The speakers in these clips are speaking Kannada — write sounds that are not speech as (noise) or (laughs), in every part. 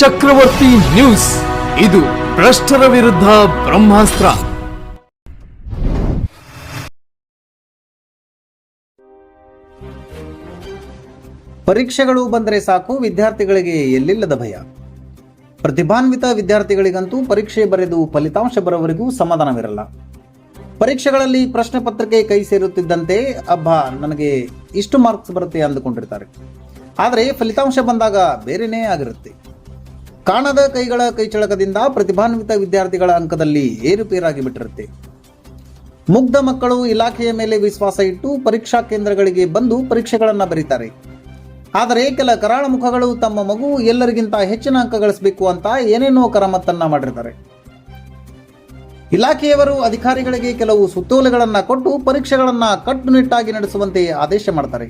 ಚಕ್ರವರ್ತಿ ನ್ಯೂಸ್. ಇದು ಭ್ರಷ್ಟರ ವಿರುದ್ಧ ಬ್ರಹ್ಮಾಸ್ತ್ರ. ಪರೀಕ್ಷೆಗಳು ಬಂದರೆ ಸಾಕು, ವಿದ್ಯಾರ್ಥಿಗಳಿಗೆ ಎಲ್ಲಿಲ್ಲದ ಭಯ. ಪ್ರತಿಭಾನ್ವಿತ ವಿದ್ಯಾರ್ಥಿಗಳಿಗಂತೂ ಪರೀಕ್ಷೆ ಬರೆದು ಫಲಿತಾಂಶ ಬರೋವರೆಗೂ ಸಮಾಧಾನವಿರಲ್ಲ. ಪರೀಕ್ಷೆಗಳಲ್ಲಿ ಪ್ರಶ್ನೆ ಪತ್ರಿಕೆ ಕೈ ಸೇರುತ್ತಿದ್ದಂತೆ, ಅಬ್ಬಾ, ನನಗೆ ಇಷ್ಟು ಮಾರ್ಕ್ಸ್ ಬರುತ್ತೆ ಅಂದುಕೊಂಡಿರ್ತಾರೆ. ಆದರೆ ಫಲಿತಾಂಶ ಬಂದಾಗ ಬೇರೆನೇ ಆಗಿರುತ್ತೆ. ಕಾಣದ ಕೈಗಳ ಕೈಚಳಕದಿಂದ ಪ್ರತಿಭಾನ್ವಿತ ವಿದ್ಯಾರ್ಥಿಗಳ ಅಂಕದಲ್ಲಿ ಏರುಪೇರಾಗಿ ಬಿಟ್ಟಿರುತ್ತೆ ಮುಗ್ಧ ಮಕ್ಕಳು ಇಲಾಖೆಯ ಮೇಲೆ ವಿಶ್ವಾಸ ಇಟ್ಟು ಪರೀಕ್ಷಾ ಕೇಂದ್ರಗಳಿಗೆ ಬಂದು ಪರೀಕ್ಷೆಗಳನ್ನು ಬರೀತಾರೆ. ಆದರೆ ಕೆಲ ಕರಾಳ ಮುಖಗಳು ತಮ್ಮ ಮಗು ಎಲ್ಲರಿಗಿಂತ ಹೆಚ್ಚಿನ ಅಂಕ ಗಳಿಸಬೇಕು ಅಂತ ಏನೇನೋ ಕರಮತ್ತನ್ನ ಮಾಡಿರ್ತಾರೆ. ಇಲಾಖೆಯವರು ಅಧಿಕಾರಿಗಳಿಗೆ ಕೆಲವು ಸುತ್ತೋಲೆಗಳನ್ನ ಕೊಟ್ಟು ಪರೀಕ್ಷೆಗಳನ್ನ ಕಟ್ಟುನಿಟ್ಟಾಗಿ ನಡೆಸುವಂತೆ ಆದೇಶ ಮಾಡ್ತಾರೆ.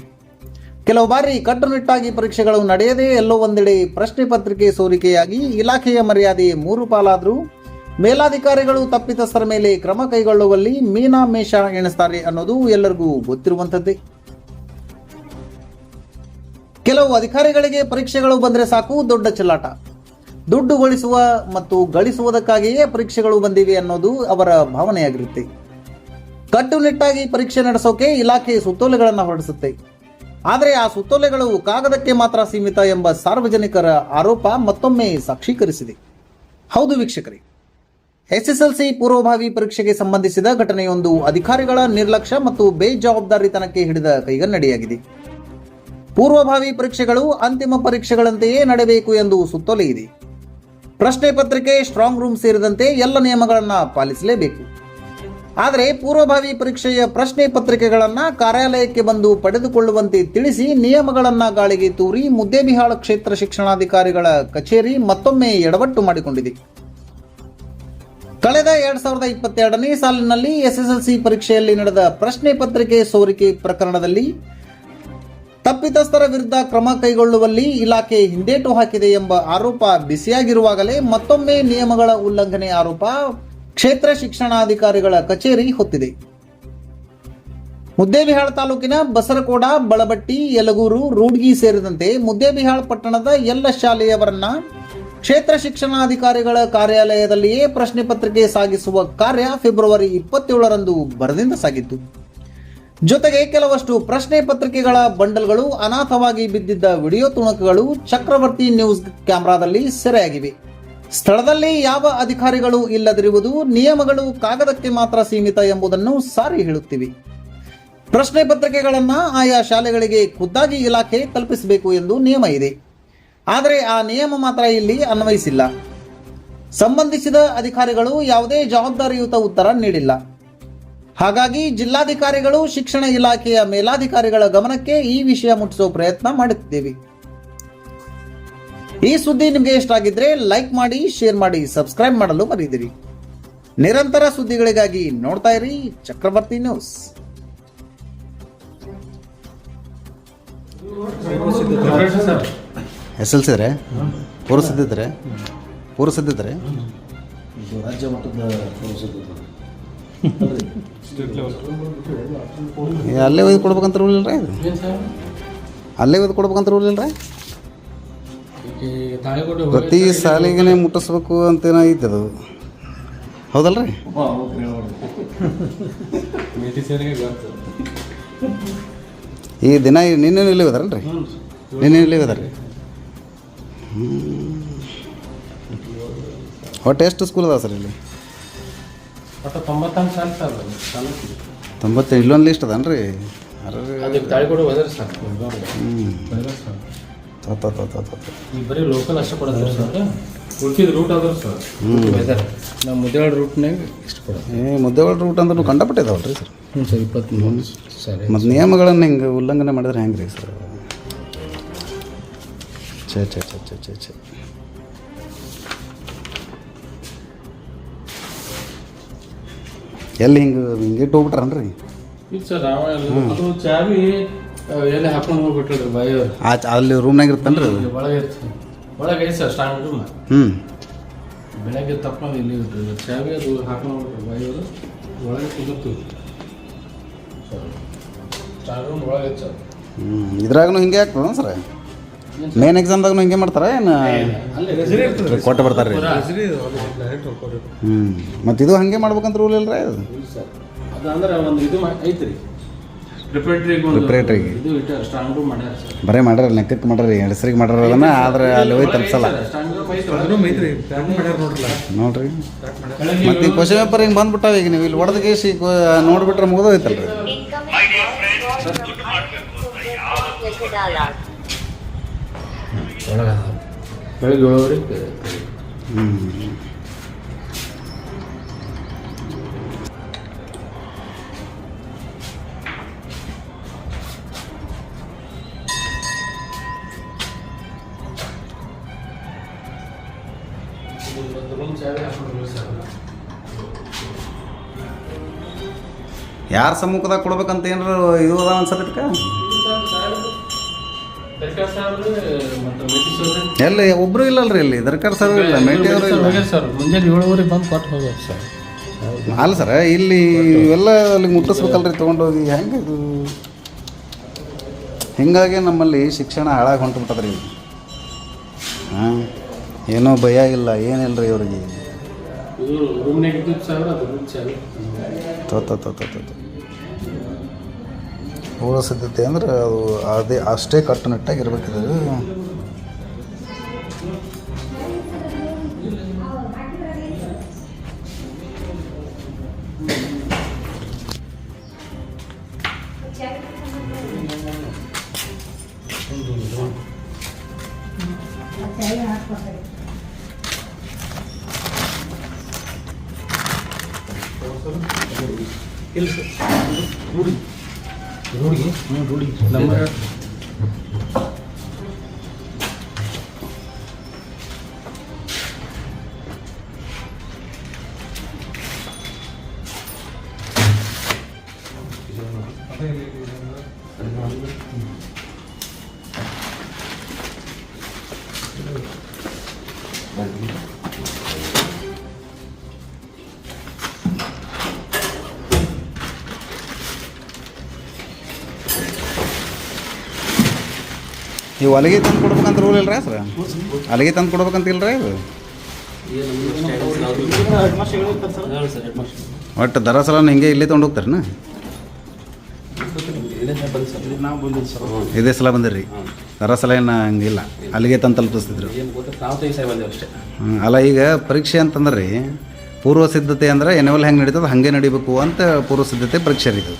ಕೆಲವು ಬಾರಿ ಕಟ್ಟುನಿಟ್ಟಾಗಿ ಪರೀಕ್ಷೆಗಳು ನಡೆಯದೇ ಎಲ್ಲೋ ಒಂದೆಡೆ ಪ್ರಶ್ನೆ ಪತ್ರಿಕೆ ಸೋರಿಕೆಯಾಗಿ ಇಲಾಖೆಯ ಮರ್ಯಾದೆ ಮೂರು ಪಾಲಾದರೂ ಮೇಲಾಧಿಕಾರಿಗಳು ತಪ್ಪಿತಸ್ಥರ ಮೇಲೆ ಕ್ರಮ ಕೈಗೊಳ್ಳುವಲ್ಲಿ ಮೀನಾ ಮೇಷ ಎಣಿಸ್ತಾರೆ ಅನ್ನೋದು ಎಲ್ಲರಿಗೂ ಗೊತ್ತಿರುವಂಥದ್ದೇ. ಕೆಲವು ಅಧಿಕಾರಿಗಳಿಗೆ ಪರೀಕ್ಷೆಗಳು ಬಂದರೆ ಸಾಕು, ದೊಡ್ಡ ಚೆಲ್ಲಾಟ. ದುಡ್ಡು ಗಳಿಸುವ ಮತ್ತು ಗಳಿಸುವುದಕ್ಕಾಗಿಯೇ ಪರೀಕ್ಷೆಗಳು ಬಂದಿವೆ ಅನ್ನೋದು ಅವರ ಭಾವನೆಯಾಗಿರುತ್ತೆ. ಕಟ್ಟುನಿಟ್ಟಾಗಿ ಪರೀಕ್ಷೆ ನಡೆಸೋಕೆ ಇಲಾಖೆ ಸುತ್ತೋಲೆಗಳನ್ನು ಹೊರಡಿಸುತ್ತೆ. ಆದರೆ ಆ ಸುತ್ತೋಲೆಗಳು ಕಾಗದಕ್ಕೆ ಮಾತ್ರ ಸೀಮಿತ ಎಂಬ ಸಾರ್ವಜನಿಕರ ಆರೋಪ ಮತ್ತೊಮ್ಮೆ ಸಾಕ್ಷೀಕರಿಸಿದೆ. ಹೌದು ವೀಕ್ಷಕರಿ, ಎಸ್ಎಸ್ಎಲ್ಸಿ ಪೂರ್ವಭಾವಿ ಪರೀಕ್ಷೆಗೆ ಸಂಬಂಧಿಸಿದ ಘಟನೆಯೊಂದು ಅಧಿಕಾರಿಗಳ ನಿರ್ಲಕ್ಷ್ಯ ಮತ್ತು ಬೇಜವಾಬ್ದಾರಿತನಕ್ಕೆ ಹಿಡಿದ ಕೈಗನ್ನಡಿಯಾಗಿದೆ. ಪೂರ್ವಭಾವಿ ಪರೀಕ್ಷೆಗಳು ಅಂತಿಮ ಪರೀಕ್ಷೆಗಳಂತೆಯೇ ನಡೆಯಬೇಕು ಎಂದು ಸುತ್ತೋಲೆ ಇದೆ. ಪ್ರಶ್ನೆ ಪತ್ರಿಕೆ ಸ್ಟ್ರಾಂಗ್ ರೂಮ್ ಸೇರಿದಂತೆ ಎಲ್ಲ ನಿಯಮಗಳನ್ನು ಪಾಲಿಸಲೇಬೇಕು. ಆದರೆ ಪೂರ್ವಭಾವಿ ಪರೀಕ್ಷೆಯ ಪ್ರಶ್ನೆ ಪತ್ರಿಕೆಗಳನ್ನು ಕಾರ್ಯಾಲಯಕ್ಕೆ ಬಂದು ಪಡೆದುಕೊಳ್ಳುವಂತೆ ತಿಳಿಸಿ ನಿಯಮಗಳನ್ನು ಗಾಳಿಗೆ ತೂರಿ ಮುದ್ದೇಬಿಹಾಳ ಕ್ಷೇತ್ರ ಶಿಕ್ಷಣಾಧಿಕಾರಿಗಳ ಕಚೇರಿ ಮತ್ತೊಮ್ಮೆ ಎಡವಟ್ಟು ಮಾಡಿಕೊಂಡಿದೆ. ಕಳೆದ ಎರಡ್ ಸಾವಿರದ ಇಪ್ಪತ್ತೆರಡನೇ ಸಾಲಿನಲ್ಲಿ ಎಸ್ಎಸ್ಎಲ್ಸಿ ಪರೀಕ್ಷೆಯಲ್ಲಿ ನಡೆದ ಪ್ರಶ್ನೆ ಪತ್ರಿಕೆ ಸೋರಿಕೆ ಪ್ರಕರಣದಲ್ಲಿ ತಪ್ಪಿತಸ್ಥರ ವಿರುದ್ಧ ಕ್ರಮ ಕೈಗೊಳ್ಳುವಲ್ಲಿ ಇಲಾಖೆ ಹಿಂದೇಟು ಹಾಕಿದೆ ಎಂಬ ಆರೋಪ ಬಿಸಿಯಾಗಿರುವಾಗಲೇ ಮತ್ತೊಮ್ಮೆ ನಿಯಮಗಳ ಉಲ್ಲಂಘನೆ ಆರೋಪ ಕ್ಷೇತ್ರ ಶಿಕ್ಷಣಾಧಿಕಾರಿಗಳ ಕಚೇರಿ ಹೊತ್ತಿದೆ. ಮುದ್ದೇಬಿಹಾಳ್ ತಾಲೂಕಿನ ಬಸರಕೋಡ, ಬಳಬಟ್ಟಿ, ಯಲಗೂರು, ರೂಡ್ಗಿ ಸೇರಿದಂತೆ ಮುದ್ದೇಬಿಹಾಳ್ ಪಟ್ಟಣದ ಎಲ್ಲ ಶಾಲೆಯವರನ್ನ ಕ್ಷೇತ್ರ ಶಿಕ್ಷಣಾಧಿಕಾರಿಗಳ ಕಾರ್ಯಾಲಯದಲ್ಲಿಯೇ ಪ್ರಶ್ನೆ ಪತ್ರಿಕೆ ಸಾಗಿಸುವ ಕಾರ್ಯ ಫೆಬ್ರವರಿ ಇಪ್ಪತ್ತೇಳರಂದು ಬರದಿಂದ ಸಾಗಿತ್ತು. ಜೊತೆಗೆ ಕೆಲವಷ್ಟು ಪ್ರಶ್ನೆ ಪತ್ರಿಕೆಗಳ ಬಂಡಲ್ಗಳು ಅನಾಥವಾಗಿ ಬಿದ್ದಿದ್ದ ವಿಡಿಯೋ ತುಣುಕುಗಳು ಚಕ್ರವರ್ತಿ ನ್ಯೂಸ್ ಕ್ಯಾಮೆರಾದಲ್ಲಿ ಸೆರೆಯಾಗಿವೆ. ಸ್ಥಳದಲ್ಲಿ ಯಾವ ಅಧಿಕಾರಿಗಳು ಇಲ್ಲದಿರುವುದು ನಿಯಮಗಳು ಕಾಗದಕ್ಕೆ ಮಾತ್ರ ಸೀಮಿತ ಎಂಬುದನ್ನು ಸಾರಿ ಹೇಳುತ್ತಿವೆ. ಪ್ರಶ್ನೆ ಪತ್ರಿಕೆಗಳನ್ನ ಆಯಾ ಶಾಲೆಗಳಿಗೆ ಖುದ್ದಾಗಿ ಇಲಾಖೆ ತಲುಪಿಸಬೇಕು ಎಂದು ನಿಯಮ ಇದೆ. ಆದರೆ ಆ ನಿಯಮ ಮಾತ್ರ ಇಲ್ಲಿ ಅನ್ವಯಿಸಿಲ್ಲ. ಸಂಬಂಧಿಸಿದ ಅಧಿಕಾರಿಗಳು ಯಾವುದೇ ಜವಾಬ್ದಾರಿಯುತ ಉತ್ತರ ನೀಡಿಲ್ಲ. ಹಾಗಾಗಿ ಜಿಲ್ಲಾಧಿಕಾರಿಗಳು ಶಿಕ್ಷಣ ಇಲಾಖೆಯ ಮೇಲಾಧಿಕಾರಿಗಳ ಗಮನಕ್ಕೆ ಈ ವಿಷಯ ಮುಟ್ಟಿಸುವ ಪ್ರಯತ್ನ ಮಾಡುತ್ತಿದ್ದೇವೆ. ಈ ಸುದ್ದಿ ನಿಮಗೆ ಇಷ್ಟ ಆಗಿದ್ರೆ ಲೈಕ್ ಮಾಡಿ ಶೇರ್ ಮಾಡಿ ಸಬ್ಸ್ಕ್ರೈಬ್ ಮಾಡಲು ಮರೆಯದಿರಿ. ನಿರಂತರ ಸುದ್ದಿಗಳಿಗಾಗಿ ನೋಡ್ತಾ ಇರಿ ಚಕ್ರವರ್ತಿ ನ್ಯೂಸ್ ಎಸ್ ಎಲ್ ಸಿದ್ರೆ? ಪೂರ್ವ ಸಿದ್ಧಿದ್ರೆ ಪೂರ್ವ ಸಿದ್ಧಿದ್ರೆ ಇದು ರಾಜ್ಯ ಮಟ್ಟದ ಅಲ್ಲೇ ಒಯ್ದು ಕೊಡ್ಬೇಕಂತ ರೂಲ್ ಇಲ್ರಿ ಅಲ್ಲೇ ಒಯ್ದು ಕೊಡ್ಬೇಕಂತ ರೂಲ್ ಇಲ್ರಿ? ಪ್ರತಿ ಸಾಲಿಗೆ ಮುಟ್ಟಿಸ್ಬೇಕು ಅಂತೇನೋ ಐತೆ ಅದು. ಹೌದಲ್ರಿ? (laughs) ಈ ದಿನ ನಿನ್ನೆ ಇಲ್ಲಿ ಹೋದಾರಲ್ರಿ? ನಿನ್ನೆ ಇಲ್ಲಿ ಒಟ್ಟು ಎಷ್ಟು ಸ್ಕೂಲ್ ಅದಾವ ಸರ್ ಇಲ್ಲಿ? ಒಟ್ಟು ತೊಂಬತ್ತೊಂದು ಸಾಲ ಸರ್ ತಾಲೂಕು ತೊಂಬತ್ತು ಇಲ್ಲೊಂದು ಲಿಸ್ಟ್ ಅದನ್ರಿ. ಹ್ಞೂ ಅದಕ್ಕೆ ತಾಳಿಕೊಡು ಹೋದ್ರೆ ಸರ್. ಹ್ಮ್. ಈಗ ಬರೀ ಲೋಕಲ್ ಅಷ್ಟೇ ಕೊಡೋದು ಸರ್ ಉಳ್ಕಿದ ರೂಟ್ ಅದ್ರ ಸರ್ ವೆದರ್ ನಾವು ಮುದ್ದೇಳ ರೂಟ್ನಾಗ ಇಷ್ಟು ಕೊಡೋದು. ಏ ಮುದ್ದೆಗಳ ರೂಟ್ ಅಂದ್ರೆ ಕಂಡಪಟ್ಟೆ ಇದಾವಲ್ರಿ ಸರ್ ಹ್ಞೂ ಸರ್ ಇಪ್ಪತ್ತ್ಮೂರು ಸರಿ. ಮತ್ತು ನಿಯಮಗಳನ್ನು ಹಿಂಗೆ ಉಲ್ಲಂಘನೆ ಮಾಡಿದ್ರೆ ಹೆಂಗೆ ರೀ ಸರ್ ಛೇ ಛೇ ಛೇ ಛೇ ಛೇ ಛೇ. ಎಲ್ಲಿ ಹಿಂಗೆ ಹಿಂಗೆ ಇಟ್ಟು ಹೋಗ್ಬಿಟ್ರನ್ರಿ? ಸರ್ ಅದು ಚಾವಿ ಎಲ್ಲಿ ಹಾಕೊಂಡು ಹೋಗ್ಬಿಟ್ರಿ ಬಾಯಿಯವ್ರು. ಆ ಚ- ಅಲ್ಲಿ ರೂಮ್ನಾಗ ಇರ್ತಾನ್ರಿ ಅದು? ಒಳಗೆ ಒಳಗೆ ಐತೆ ಸರ್ ಸ್ಟ್ರಾಂಗ್ ರೂಮ್ ಹ್ಞೂ ಬೆಳಗ್ಗೆ ತಪ್ಪ ಇಲ್ಲಿ ಇಟ್ರಿ ಚಾವಿ ಅದು ಹಾಕೊಂಡು ಹೋಗ್ಬಿಟ್ರಿ ಒಳಗೆ ಸರ್ ಸ್ಟ್ರಾಂಗ್ ರೂಮ್ ಒಳಗೆ ಐತೆ ಸರ್ ಹ್ಞೂ ಇದ್ರಾಗೂ ಹಿಂಗೆ ಆಗ್ತದ ಸರ್ ಮೇನ್ ಎಕ್ಸಾಮ್ದಾಗ ಹಿಂಗೆ ಮಾಡ್ತಾರ ಏನು? ಕೊಟ್ಟು ಬರ್ತಾರೆ ರೀ ಹ್ಞೂ ಮತ್ತು ಇದು ಹಾಗೆ ಮಾಡ್ಬೇಕಂತ ರೂಲ್ ಇಲ್ಲ ರೀ ಅದು ಅದು ಅಂದ್ರೆ ಒಂದು ಇದು ಮಾ- ಐತ್ರಿ. ಪ್ರಿಪರೇಟರಿಗೆ ಸರ್. ಬರೀ ಮಾಡ್ಯಾರ ಲೆಕ್ಕಕ್ಕೆ ಮಾಡ್ರಿ ಹೆಸರಿಗೆ ಮಾಡ್ಯಾರ ಅದನ್ನ ಆದ್ರೆ ಅಲ್ಲಿ ಹೋಗಿ ತಲುಪಿಸಲ್ಲ. ನೋಡ್ರಿ ಮತ್ತೆ ಈ ಕ್ವಶನ್ ಪೇಪರ್ ಹಿಂಗೆ ಬಂದ್ಬಿಟ್ಟಾವ ಈಗ ನೀವು? ಇಲ್ಲಿ ಹೊಡೆದ ಕೇಸಿ ನೋಡ್ಬಿಟ್ರೆ ಮುಗಿದೋಯ್ತಲ್ರಿ. ಬೆಳಗ್ಗೆ ಏಳುವರೆಗೆ ಹ್ಞೂ ಯಾರ ಸಮ್ಮುಖದಾಗ ಕೊಡ್ಬೇಕಂತ ಏನಾರ ಇದು ಅದ ಅನ್ಸತ್ತಕ್ಕ ಎಲ್ಲ ಒಬ್ರು ಇಲ್ಲಲ್ರಿ ಇಲ್ಲಿ? ದರ್ಕಾರ್ ಸರ್ ಇಲ್ಲ ಮೆಂಟಿ ಅವರು ಇಲ್ಲ. ಸರ್ ಮುಂಜಾನೆ ಏಳುವರೆಗೆ ಬಂದು ಕೊಟ್ಟು ಹೋಗ್ಯಾರ ಸರ್. ಅಲ್ಲ ಸರ ಇಲ್ಲಿ ಇವೆಲ್ಲ ಅಲ್ಲಿ ಮುಟ್ಟಿಸ್ಬೇಕಲ್ರಿ ತೊಗೊಂಡೋಗಿ. ಹೆಂಗೆ ಇದು? ಹಿಂಗಾಗಿ ನಮ್ಮಲ್ಲಿ ಶಿಕ್ಷಣ ಹಾಳಾಗಿ ಹೊಂಟ್ಬಿಟ್ಟದ್ರಿ ಹಾಂ. ಏನೋ ಭಯ ಇಲ್ಲ ಏನಿಲ್ಲ ರೀ ಇವ್ರಿಗೆ? ಇದು ರೂಮ್ನಾಗ ಇದ್ದಿದ್ದು ಸಾವಿರ ಅದು ರೂಮ್ ಚಾವಿ ತೋ ತೋ ತೋ ತೋ ತೋ ತೋ. ಪೂರ್ವ ಸಿದ್ಧತೆ ಅಂದ್ರೆ ಅದು ಅದೇ ಅಷ್ಟೇ ಕಟ್ಟುನಿಟ್ಟಾಗಿ ಇರ್ಬೇಕಿದೆ. ಇಲ್ಲ ಸರ್. ರೂಢಿ ರೂಢಿ ನಮ್ಮ ನೀವು ಅಲ್ಲಿಗೆ ತಂದು ಕೊಡ್ಬೇಕಂತ ರೂಲ್ ಇಲ್ಲ ರೀ ಸರ್? ಅಲ್ಲಿಗೆ ತಂದು ಕೊಡ್ಬೇಕಂತ ಇಲ್ಲ ರೀ ಇದು? ಒಟ್ಟು ದರಸಲ ಹಿಂಗೆ ಇಲ್ಲೇ ತೊಗೊಂಡು ಸರ್ ಇದೇ ಸಲ ಬಂದಿರಿ ದರಸಲ ಏನು ಹಂಗಿಲ್ಲ. ಅಲ್ಲಿಗೆ ತಂದು ತಲುಪಿಸ್ತಿದ್ರು. ಅಲ್ಲ ಈಗ ಪರೀಕ್ಷೆ ಅಂತಂದ್ರೆ ಪೂರ್ವ ಸಿದ್ಧತೆ ಅಂದ್ರೆ ಎನ್ನೆವಲ್ ಹೆಂಗೆ ನಡೀತದೆ, ಹಾಗೆ ನಡಿಬೇಕು ಅಂತ ಪೂರ್ವ ಸಿದ್ಧತೆ ಪರೀಕ್ಷೆ ರೀ ಇದು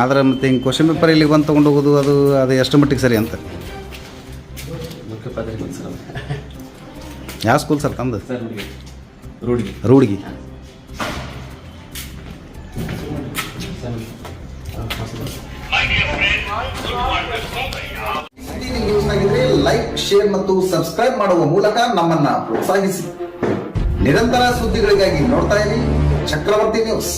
ಆದ್ರೆ ಮತ್ತೆ ಹಿಂಗೆ ಕ್ವಶನ್ ಪೇಪರ್ ಇಲ್ಲಿಗೆ ಬಂದು ತೊಗೊಂಡು ಹೋಗೋದು ಅದು ಅದು ಎಷ್ಟು ಮಟ್ಟಿಗೆ ಸರಿ ಅಂತ. ಸರ್ ಯಾವ ಸ್ಕೂಲ್ ಸರ್ ತಂದು ಸರ್ ರೂಢಿಗೆ. ರೂಢಿಗೆ. ಲೈಕ್ ಶೇರ್ ಮತ್ತು ಸಬ್ಸ್ಕ್ರೈಬ್ ಮಾಡುವ ಮೂಲಕ ನಮ್ಮನ್ನ ಪ್ರೋತ್ಸಾಹಿಸಿ. ನಿರಂತರ ಸುದ್ದಿಗಳಿಗಾಗಿ ನೋಡ್ತಾ ಇರಿ ಚಕ್ರವರ್ತಿ ನ್ಯೂಸ್.